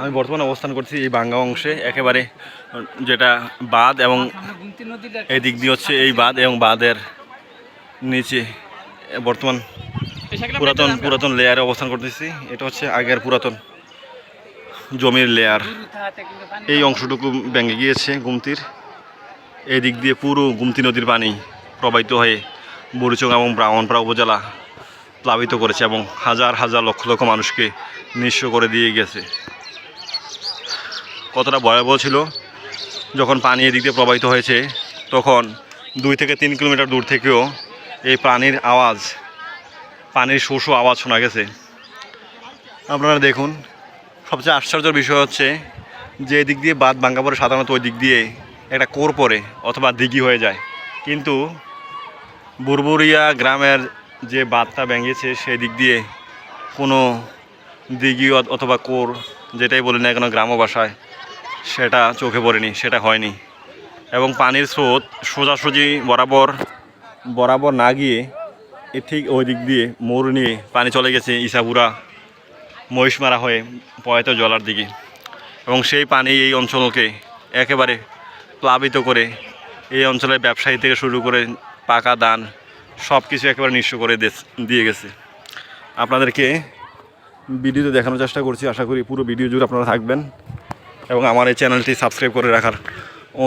আমি বর্তমানে অবস্থান করছি এই বাঙ্গা অংশে, একেবারে, যেটা বাঁধ এবং এই দিক দিয়ে হচ্ছে এই বাঁধ এবং বাঁধের নিচে বর্তমান পুরাতন পুরাতন লেয়ারে অবস্থান করতেছি। এটা হচ্ছে আগের পুরাতন জমির লেয়ার এই অংশটুকু ভেঙে গিয়েছে গুমতির। এই দিক দিয়ে পুরো গুমতি নদীর পানি প্রবাহিত হয়ে বুড়িচং এবং ব্রাহ্মণপাড়া উপজেলা প্লাবিত করেছে এবং হাজার হাজার লক্ষ লক্ষ মানুষকে নিঃস্ব করে দিয়ে গেছে। কতটা ভয়াবহ ছিল? যখন পানি এদিক দিয়ে প্রবাহিত হয়েছে, তখন দুই থেকে তিন কিলোমিটার দূর থেকেও এই পানির আওয়াজ, পানির শো শো আওয়াজ শোনা গেছে। আপনারা দেখুন, সবচেয়ে আশ্চর্যের বিষয় হচ্ছে যে দিক দিয়ে বাদ ভাঙ্গা পরে সাধারণত ওই দিক দিয়ে একটা কোর পরে অথবা দিঘি হয়ে যায়। কিন্তু বুরবুরিয়া গ্রামের যে বাঁধটা ভেঙেছে, সেই দিক দিয়ে কোনো দিঘি অথবা কোর, যেটাই বলি না কেন, গ্রাম ভাষায় সেটা চোখে পড়েনি, সেটা হয়নি। এবং পানির স্রোত সোজাসুজি বরাবর বরাবর না গিয়ে এ ঠিক ওই দিক দিয়ে মোড় নিয়ে পানি চলে গেছে ইসাপুরা মহিষমারা হয়ে পয়ত জলার দিকে। এবং সেই পানি এই অঞ্চলকে একেবারে প্লাবিত করে এই অঞ্চলের ব্যবসায়ী থেকে শুরু করে পাকা দান সব কিছু একেবারে নিঃস্ব করে দিয়ে গেছে। আপনাদেরকে ভিডিওতে দেখানোর চেষ্টা করছি, আশা করি পুরো ভিডিও জুড়ে আপনারা থাকবেন। এবং আমার এই চ্যানেলটি সাবস্ক্রাইব করে রাখার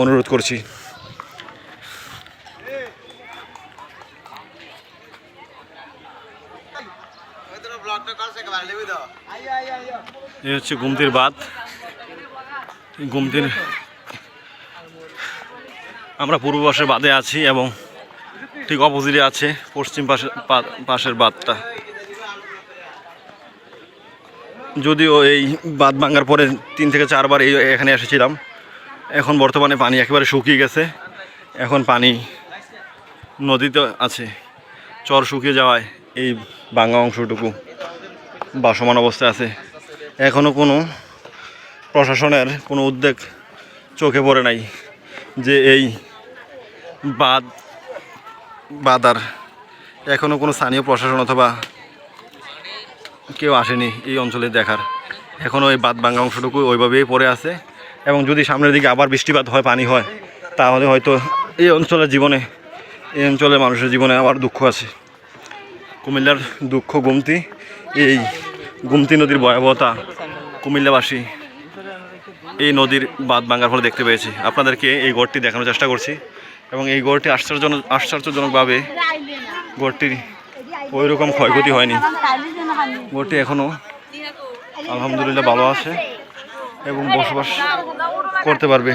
অনুরোধ করছি। এই হচ্ছে গুমতির বাঁধ। গুমতির আমরা পূর্ব পাশের বাঁধে আছি এবং ঠিক অপোজিটে আছে পশ্চিম পাশে পাশের বাঁধটা। যদিও এই বাঁধ ভাঙার পরে তিন থেকে চারবার এই এখানে এসেছিলাম। এখন বর্তমানে পানি একেবারে শুকিয়ে গেছে। এখন পানি নদীতে আছে। চর শুকিয়ে যাওয়ায় এই ভাঙা অংশটুকু বাসমান অবস্থায় আছে। এখনও কোনো প্রশাসনের কোনো উদ্যোগ চোখে পড়ে নাই যে এই বাদ বাদার এখনও কোনো স্থানীয় প্রশাসন অথবা কেউ আসেনি এই অঞ্চলে দেখার। এখনও এই বাদ ভাঙ্গা অংশটুকু ওইভাবেই পড়ে আছে। এবং যদি সামনের দিকে আবার বৃষ্টিপাত হয়, পানি হয়, তাহলে হয়তো এই অঞ্চলের জীবনে, এই অঞ্চলের মানুষের জীবনে আবার দুঃখ আছে। কুমিল্লার দুঃখ গুমতি, এই গুমতি নদীর ভয়াবহতা কুমিল্লাবাসী এই নদীর বাঁধ ভাঙার ফলে দেখতে পেয়েছি। আপনাদেরকে এই গড়টি দেখানোর চেষ্টা করছি। এবং এই গড়টি আশ্চর্যজনক আশ্চর্যজনকভাবে গড়টির ওই রকম ক্ষয়ক্ষতি হয়নি। ওটি এখনও আলহামদুলিল্লাহ ভালো আছে এবং বসবাস করতে পারবে।